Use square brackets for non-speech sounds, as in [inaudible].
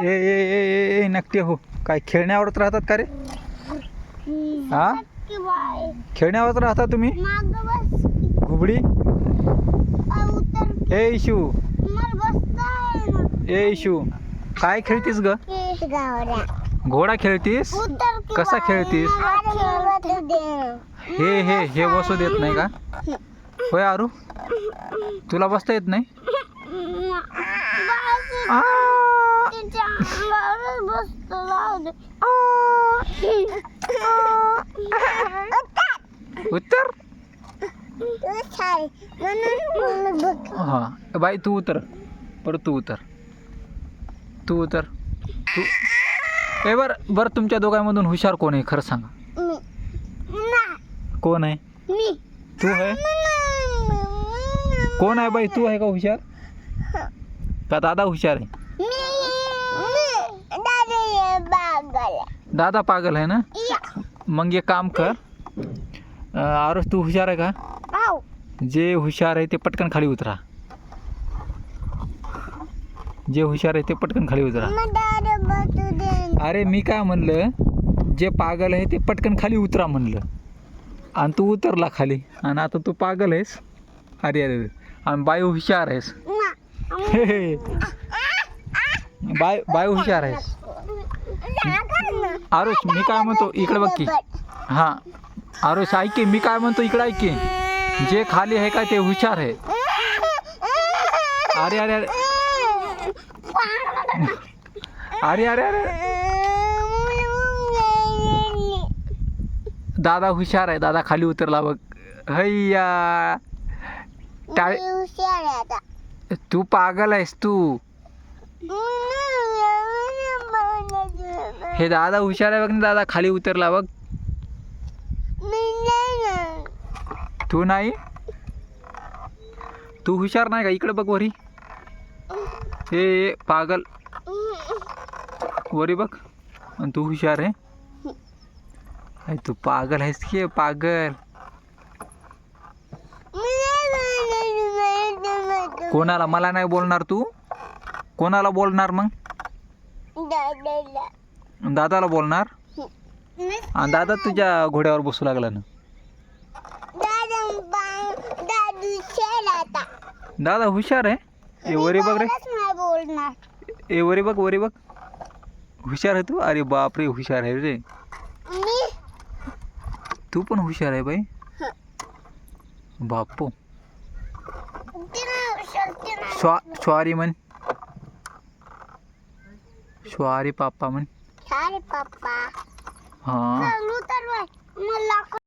ए ए ए ए ए नक्की हो. काय खेळण्यावरच राहतात का रे? हा? खेळण्यावरच राहता तुम्ही? माग बस घुबडी? ए इशू. ए इशू. काय खेळतीस ग? घोडा खेळतीस? कसा खेळतीस? हे हे हे बसू देत नाही का? होय आरू? तुला बसता येत नाही? [laughs] बाय, आ, उत्तर म्हणून बघ हा बाई तू उतर. बरं तू उतर. तू उतर. तू ए बर बरं तुमच्या दोघांमधून हुशार कोण आहे खरं सांगा. कोण आहे? तू आहे? कोण आहे बाई? तू आहे का हुशार? का दादा हुशार आहे? दादा पागल आहे ना? मग एक काम कर. अं, आरुष तू हुशार आहे का? जे हुशार आहे ते पटकन खाली उतरा. जे हुशार आहे ते पटकन खाली उतरा. अरे मी काय म्हणलं? जे पागल आहे ते पटकन खाली उतरा म्हणलं. आणि तू उतरला खाली. आणि आता तू पागल आहेस. अरे अरे. आणि बाय हुशार आहेस. बाय [laughs] बाय हुशार आहेस. आरुष मी काय म्हणतो? इकडे बघ की. हां. आरुष ऐक की मी काय म्हणतो? इकडे ऐक की. जे खाली आहे का ते हुशार आहे. अरे अरे अरे. अरे अरे अरे. दादा हुशार आहे. दादा खाली उतरला बघ. हैया टाळ तू पागल आहेस तू. हे दादा हुशार आहे बघ ना दादा खाली उतरला बघ. तू नाही? तू हुशार नाही का? इकडे बघ वरी. हे पागल. वरी बघ. आणि तू हुशार आहे. तू पागल आहेस की पागल? कोणाला? मला नाही बोलणार तू. कोणाला बोलणार मग? दादाला बोलणार? आणि दादा तुझ्या घोड्यावर बसू लागला ना. दादा हुशार आहे. ए वरी बघ रे. ए वरी बघ वरी बघ. हुशार आहे तू? अरे बापरे हुशार आहे रे. तू पण हुशार आहे बाई. बापू स्वारी म्हण. स्वारी पापा म्हण. अरे पप्पा हां चालू तर बाय मला